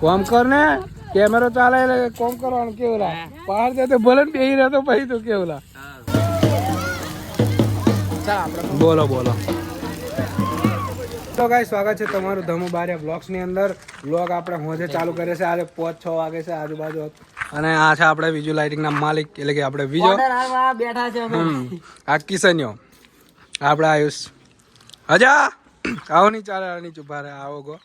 કોમ કર ને કેમેરો ચાલે એટલે કોમ કરવાનું કેવું લા બહાર જાય તો ભલે બેહી રહેતો પછી તો કેવું લા બોલો બોલો. તો ગાઈ સ્વાગત છે તમારું ધમુ બારિયા બ્લોક્સની અંદર. બ્લોગ આપણે હોજે ચાલુ કરે છે આજે પાંચ છ વાગે છે આજુબાજુ. અને આ છે આપણે બીજું લાઇટિંગ ના માલિક એટલે કે આપણે બીજો બેઠા છે અમે. હમ આ કિશન્યો આપણે આયુષ હજા આવો નહીં ચાલે નહીં ચુપા રહે આવો ગો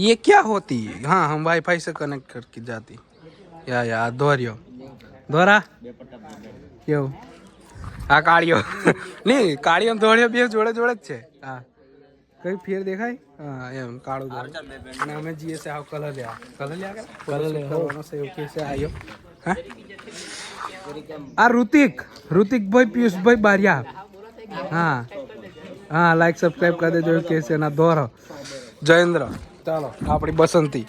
ये क्या होती है हाँ हम वाईफाई से कनेक्ट करके जाती યા યા દોર્યો દોરા કેવું આ કાળિયો નહીં કાળિયો ને દોર્યો બે જોડે જોડે જ છે હા કઈ ફેર દેખાય? હા એમ કાળું અને અમે જઈએ છે આવ કલર લ્યા કલર લ્યા કલર લેવાનો છે એવું કે છે આયો હા? આ ઋતિક ઋતિકભાઈ પિયુષભાઈ બારિયા. હા. હા લાઈક સબસ્ક્રાઇબ કરી દેજો કે છે એના દોરો જયેન્દ્ર. ચાલો આપણી બસંતી.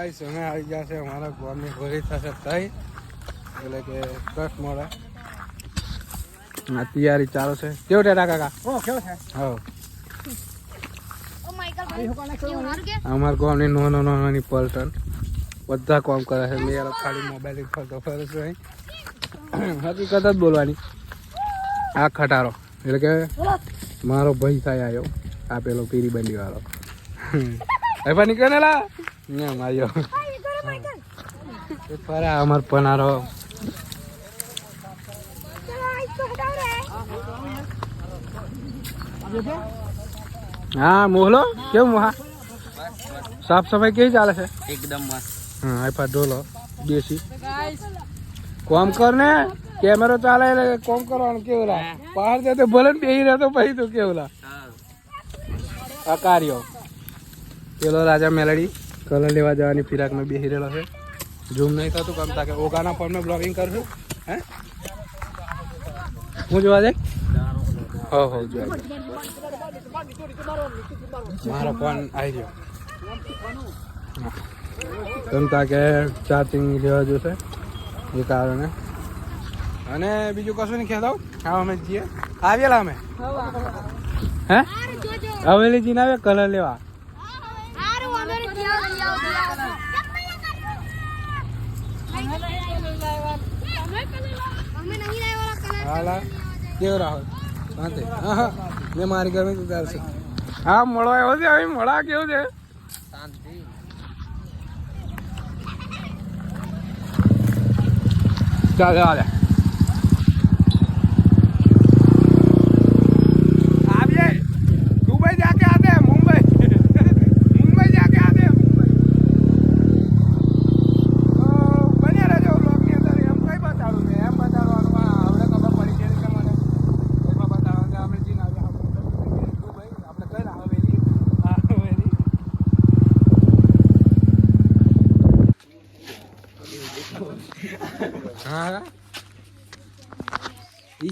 ગાઈસ અમે આવી ગયા છે અમારા ગોળની હોળી થશે તઈ એટલે કે કટ મળે. આ તૈયારી ચાલુ છે. કેવું ટેટા કાકા? હા. અમાર ગામની નાનો નાની પલટન. બધા કામ કરે છે. મેં યાર ખાલી મોબાઈલ ફરતો ફરે છે અહીં. હકીકત જ બોલવાની. આ ખટારો. એટલે કે મારો ભાઈ થાય આવ્યો આ પેલો પીરી બંડી વાળો હવે નીકળે લા? ને માયો. એ અમાર પનારો. હા મોહલો કેવું મોહા? સાફ સફાઈ કેવી ચાલે છે? એકદમ મસ્ત. હા ઢોલો દેશી કોમ કર ને કેમેરો ચાલે એટલે કોમ કરવાનું કેવું લા? બહાર જતો ભલે બેહી રહેતો પછી તો કેવું લા? અકાર્યો કાર્યો. પેલો રાજા મેલડી. કલર લેવા જવાની ફિરાકમાં બેસી રહેલો છે. ઝૂમ નહીં થતું કેમ તાકે ઓગાના ફોનમાં બ્લોગિંગ કરશું. હે? હું જોવા જાય? હો હો જોવા મારો ફોન આવી ગયો. કેમ તાકે ચાર્જિંગ લેવા જોશે એ કારણે. અને બીજું કશું નહીં કહેતા હા અમે જઈએ આવેલા અમે. હે? હવેલી જીને આવે કલર લેવા. હાલા કેવો રાહુલ સાથે હા હા મેં મારી ગમે તું તારશે હા મળવા આવ્યો છે હવે મળા કેવું છે? શાંતિ. ચાલે હાલે.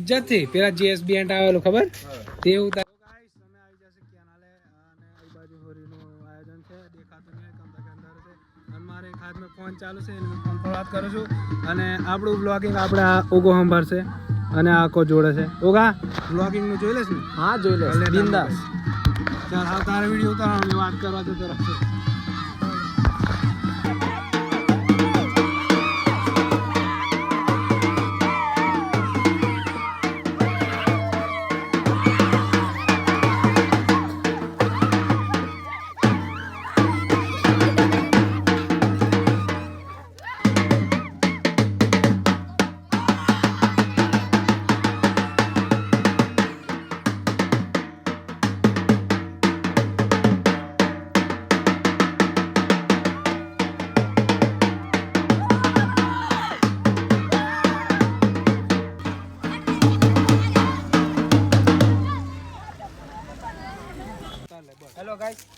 ઇજ્જતથી પેલા જીએસબી એન્ટ આવેલું ખબર? તે ઉતાર ફોન ચાલુ છે ફોન પર વાત કરું છું. અને આપણું બ્લોગિંગ આપણે ઓગો સંભાળશે અને આખો જોડે છે. ઓગા બ્લોગિંગનું જોઈ લેશ ને? હા જોઈ લે ભલે બિંદાસ. ચાલ હા તારે વીડિયો ઉતારવાનો વાત કરવા તો તરફ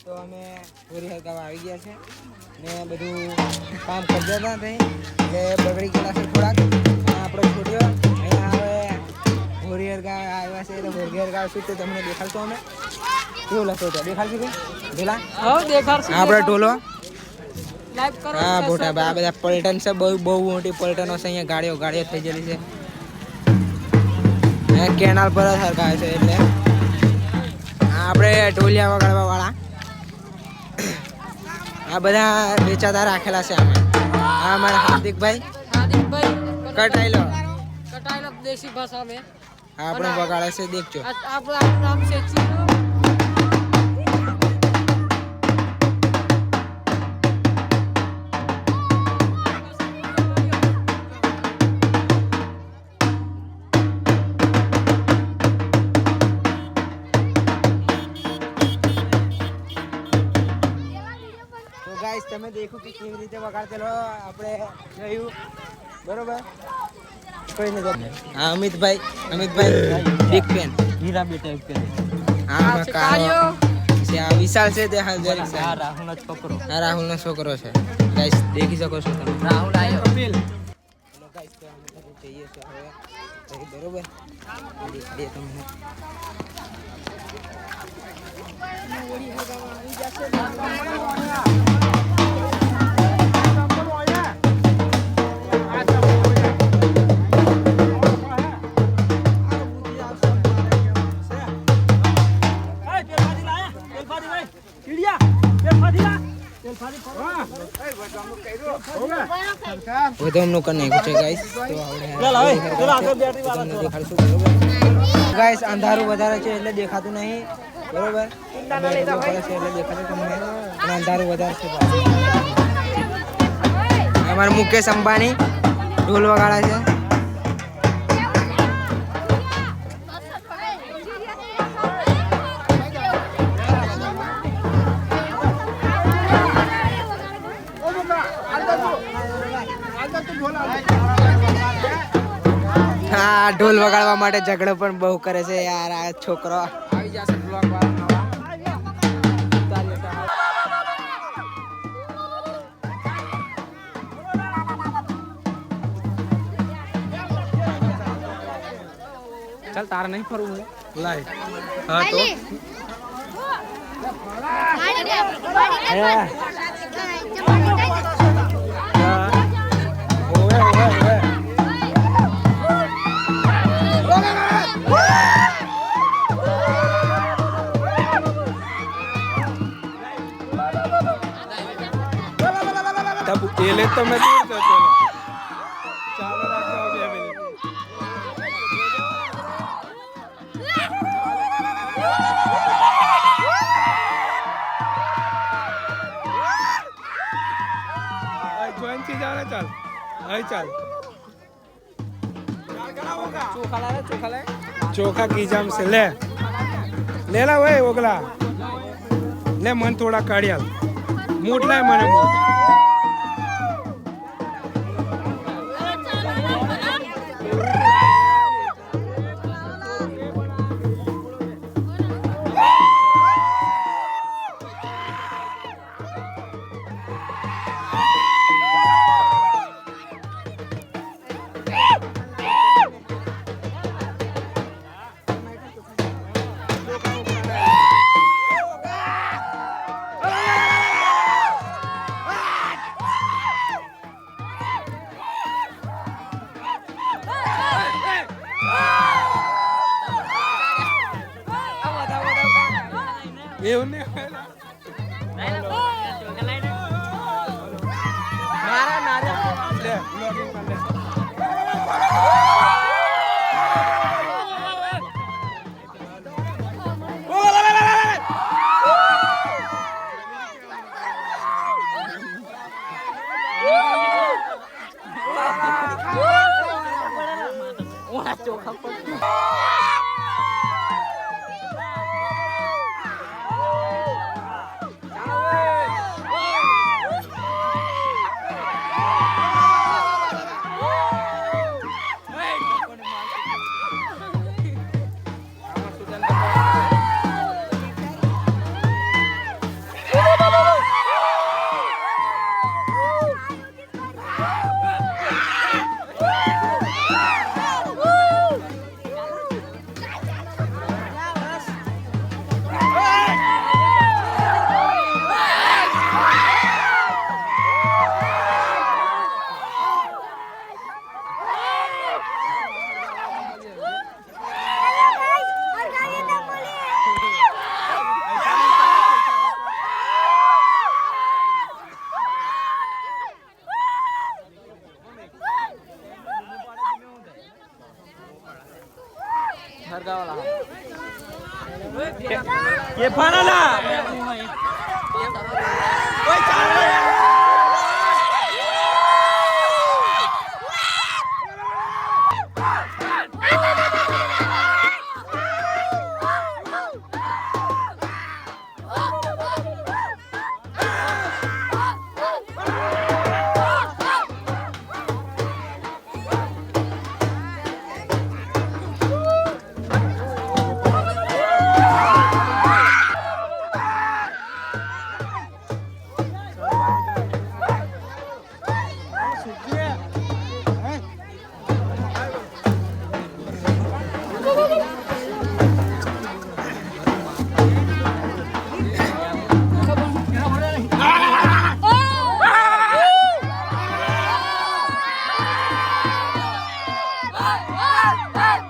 તો અમે હોરી હરકામાં આવી ગયા છે. ને બધું કામ કરતા હતા તે બગડી ગયેલા છે થોડાક. આપણે આપણો છોડ્યો અહીંયા આવ્યા છે. એટલે હોરગેર ગાવશું તો તમને દેખાડશું અમે. કેવું લખો તો દેખાડશું કે? ઢોલા? આપણે ઢોલો? હા મોટા ભાઈ આ બધા પલટન છે. બહુ બહુ મોટી પલટનો છે. અહીંયા ગાડીઓ ગાડીઓ થઈ ગયેલી છે. કેનાલ પર જ હરકાય છે એટલે. આપણે ઢોલિયા વગાડવા વાળા આ બધા વેચાતા રાખેલા છે આમાં. આ અમારા હાર્દિકભાઈ. હાર્દિકભાઈ કટાઈલો લો દેશી ભાષા में આ આપણે વગાડે છે દેખજો. આપણું નામ છે તમે દેખો કે કેવી રીતે વગાડતેલો આપણે જોયું બરોબર? કોઈ નથી હા અમિતભાઈ અમિતભાઈ બિગ ફેન હીરા બેટા કહે હા આમાં છે. છે આ વિશાલ છે તે હા જરીક છે આ રાહુલનો છોકરો. આ રાહુલનો છોકરો છે. ગાઈસ દેખી શકો છો તમે. રાહુલ આયો. હેલો ગાઈસ તો અમે લોકો જઈએ છીએ હવે બરોબર? તમને વધુ કરી નાખ્યું છે ગાઈસ અંધારું વધારે છે એટલે દેખાતું નહીં બરોબર? એટલે દેખાતું તમને. અને અંધારું વધારે છે અમારા મુકેશ અંબાણી ઢોલ વગાડે છે. હા ઢોલ વગાડવા માટે ઝઘડો પણ બહુ કરે છે યાર આ છોકરો. આવી જશે બ્લોગ ચાલ તારે નહીં ફરવું લાય. હા તો. તબ એલે તો મેં દૂર જતો ચાલો, રાખો બે મિનિટ. અહીં જોઈનથી જાણે ચાલ. અહીં ચાલ. ચોખા કીજામ છે. લે. લે લા ઓગલા. લે, મન થોડા કાઢ્યા. મૂટ લાય મને મૂઠ. ¡Gol!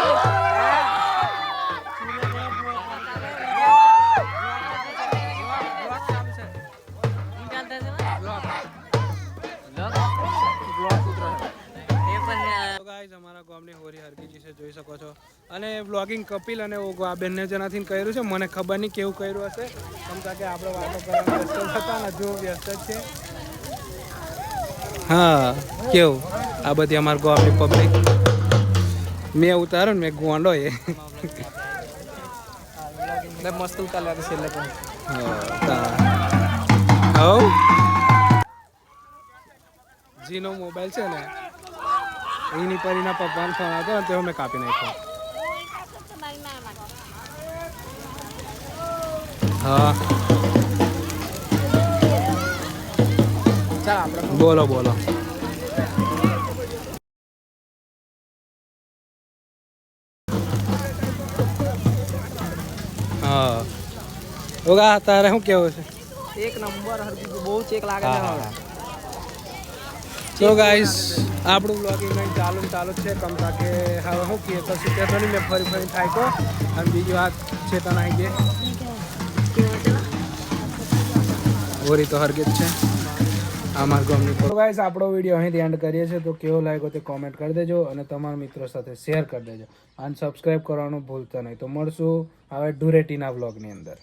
જોઈ શકો છો. અને વ્લોગિંગ કપિલ અને ઓગો આ બંને જણાથી કર્યું છે. મને ખબર નહીં કેવું કર્યું હશે. સમતા કે આપણે વાતો કરવાનું વ્યસ્ત હતા હજુ વ્યસ્ત જ છે. હા કેવું? આ બધી અમારા ગોવાની પબ્લિક મેં ઉતાર્યો ને મેં ગોંડો એ. મસ્ત ઉતાર છે એટલે પણ. હવ જીનો મોબાઈલ છે ને. એની પરીના પપ્પાનો ફોન આવ્યો ને તેઓ મેં કાપી નાખ્યો. હા. બોલો બોલો. હા. ઓગા તારે શું કેવું છે? એક નંબર હરકી બહુ ચેક લાગે છે હવે. તો ગાઈસ આપણું બ્લોગિંગ કંઈ ચાલુ ચાલુ છે. કમતા કે હવે શું કહીએ તો શું કહેતો નહીં, મેં ફરી ફરી થાય તો. અને બીજી વાત છે તો નાઈ કે ઓરી તો હરગત છે. અમાર ગામની તો ગાઈસ આપણો વીડિયો અહીંથી એન્ડ કરીએ છીએ. તો કેવો લાગ્યો તે કોમેન્ટ કરી દેજો અને તમારા મિત્રો સાથે શેર કરી દેજો. અને સબસ્ક્રાઈબ કરવાનું ભૂલતા નહીં. તો મળશું હવે ડુરેટીના બ્લોગની અંદર.